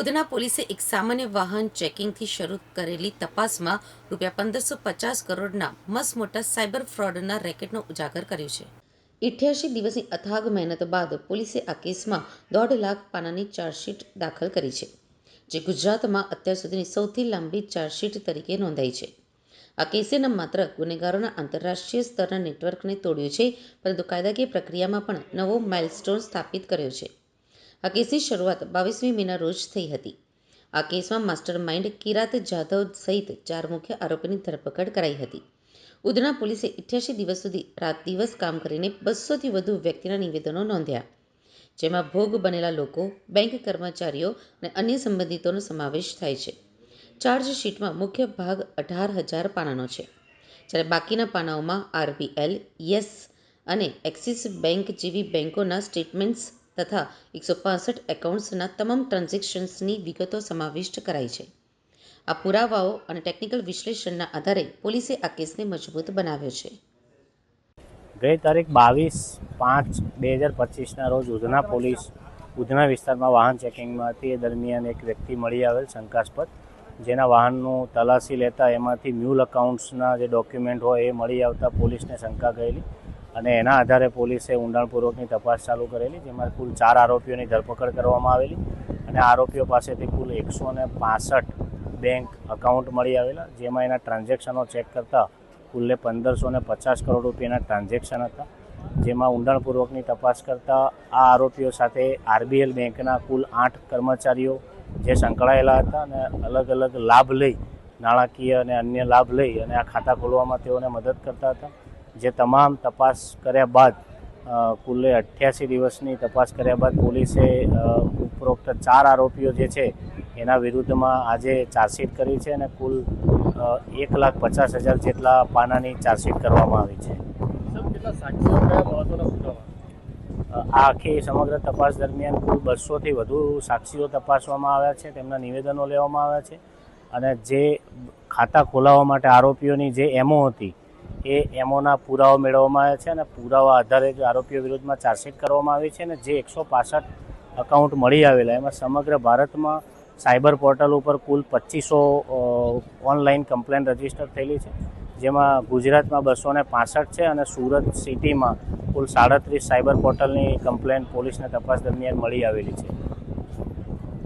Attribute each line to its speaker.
Speaker 1: ઉધના પોલીસે એક સામાન્ય વાહન ચેકિંગથી શરૂ કરેલી તપાસમાં રૂપિયા પંદરસો પચાસ કરોડના મસ્ત મોટા સાયબર ફ્રોડના રેકેટનો ઉજાગર કર્યો છે. ઇઠ્યાસી દિવસની અથાગ મહેનત બાદ પોલીસે આ કેસમાં દોઢ લાખ પાનાની ચાર્જશીટ દાખલ કરી છે, જે ગુજરાતમાં અત્યાર સુધીની સૌથી લાંબી ચાર્જશીટ તરીકે નોંધાઈ છે. આ કેસે ન માત્ર ગુનેગારોના આંતરરાષ્ટ્રીય સ્તરના નેટવર્કને તોડ્યું છે, પરંતુ કાયદાકીય પ્રક્રિયામાં પણ નવો માઇલસ્ટોન સ્થાપિત કર્યો છે. આ કેસની શરૂઆત બાવીસમી મેના રોજ થઈ હતી. આ કેસમાં માસ્ટર માઇન્ડ કિરાત જાધવ સહિત ચાર મુખ્ય આરોપીની ધરપકડ કરાઈ હતી. ઉધના પોલીસે ઇઠ્યાસી દિવસ સુધી રાત દિવસ કામ કરીને બસોથી વધુ વ્યક્તિના નિવેદનો નોંધ્યા. જેમાં ભોગ બનેલા લોકો, બેંક કર્મચારીઓ અને અન્ય સંબંધિતોનો સમાવેશ થાય છે. ચાર્જશીટમાં મુખ્ય ભાગ અઢાર હજાર પાનાનો છે. જ્યારે બાકીના પાનાઓમાં આરબીએલ, યસ અને એક્સિસ બેંક જેવી બેંકોના સ્ટેટમેન્ટ્સ તથા એકસો પાસઠ એકાઉન્ટ્સના તમામ ટ્રાન્ઝેક્શન્સની વિગતો સમાવિષ્ટ કરાઈ છે. આ પુરાવાઓ અને ટેકનિકલ વિશ્લેષણના આધારે પોલીસે આ કેસને મજબૂત બનાવ્યો છે.
Speaker 2: ગઈ તારીખ બાવીસ પાંચ બે હજાર પચીસના રોજ ઉધના પોલીસ ઉધના વિસ્તારમાં વાહન ચેકિંગમાં હતી. એ દરમિયાન એક વ્યક્તિ મળી આવેલ શંકાસ્પદ, જેના વાહનનું તલાશી લેતા એમાંથી મ્યુલ અકાઉન્ટ્સના જે ડોક્યુમેન્ટ હોય એ મળી આવતા પોલીસને શંકા ગયેલી. અને એના આધારે પોલીસે ઊંડાણપૂર્વકની તપાસ ચાલુ કરેલી, જેમાં કુલ ચાર આરોપીઓની ધરપકડ કરવામાં આવેલી અને આરોપીઓ પાસેથી કુલ એકસો ને પાસઠ બેંક અકાઉન્ટ મળી આવેલા, જેમાં એના ટ્રાન્ઝેક્શનો ચેક કરતાં કુલ્લે પંદરસો ને પચાસ કરોડ રૂપિયાના ટ્રાન્ઝેક્શન હતા. જેમાં ઊંડાણપૂર્વકની તપાસ કરતાં આ આરોપીઓ સાથે આરબીએલ બેંકના કુલ આઠ કર્મચારીઓ જે સંકળાયેલા હતા અને અલગ અલગ લાભ લઈ, નાણાકીય અને અન્ય લાભ લઈ અને આ ખાતા ખોલવામાં તેઓને મદદ કરતા હતા. જે તમામ તપાસ કર્યા બાદ કુલે અઠ્યાસી દિવસની તપાસ કર્યા બાદ પોલીસે ઉપરોક્ત ચાર આરોપીઓ જે છે એના વિરુદ્ધમાં આજે ચાર્જશીટ કરી છે અને કુલ એક લાખ પચાસ હજાર જેટલા પાનાની ચાર્જશીટ કરવામાં આવી છે. આ આખી સમગ્ર તપાસ દરમિયાન કુલ બસોથી વધુ સાક્ષીઓ તપાસવામાં આવ્યા છે તેમના નિવેદનો લેવામાં આવ્યા છે અને જે ખાતા ખોલાવવા માટે આરોપીઓની જે એમઓ હતી એ એમઓના પુરાવા મેળવવામાં આવ્યા છે અને પુરાવા આધારે જ આરોપીઓ વિરુદ્ધમાં ચાર્જશીટ કરવામાં આવી છે અને જે એકસો પાસઠ અકાઉન્ટ મળી આવેલા, એમાં સમગ્ર ભારતમાં સાયબર પોર્ટલ ઉપર કુલ પચીસો ઓનલાઈન કમ્પ્લેન રજિસ્ટર થયેલી છે. જેમાં ગુજરાતમાં બસો ને પાસઠ છે અને સુરત સિટીમાં કુલ સાડત્રીસ સાયબર પોર્ટલની કમ્પ્લેન પોલીસને તપાસ દરમિયાન મળી આવેલી છે.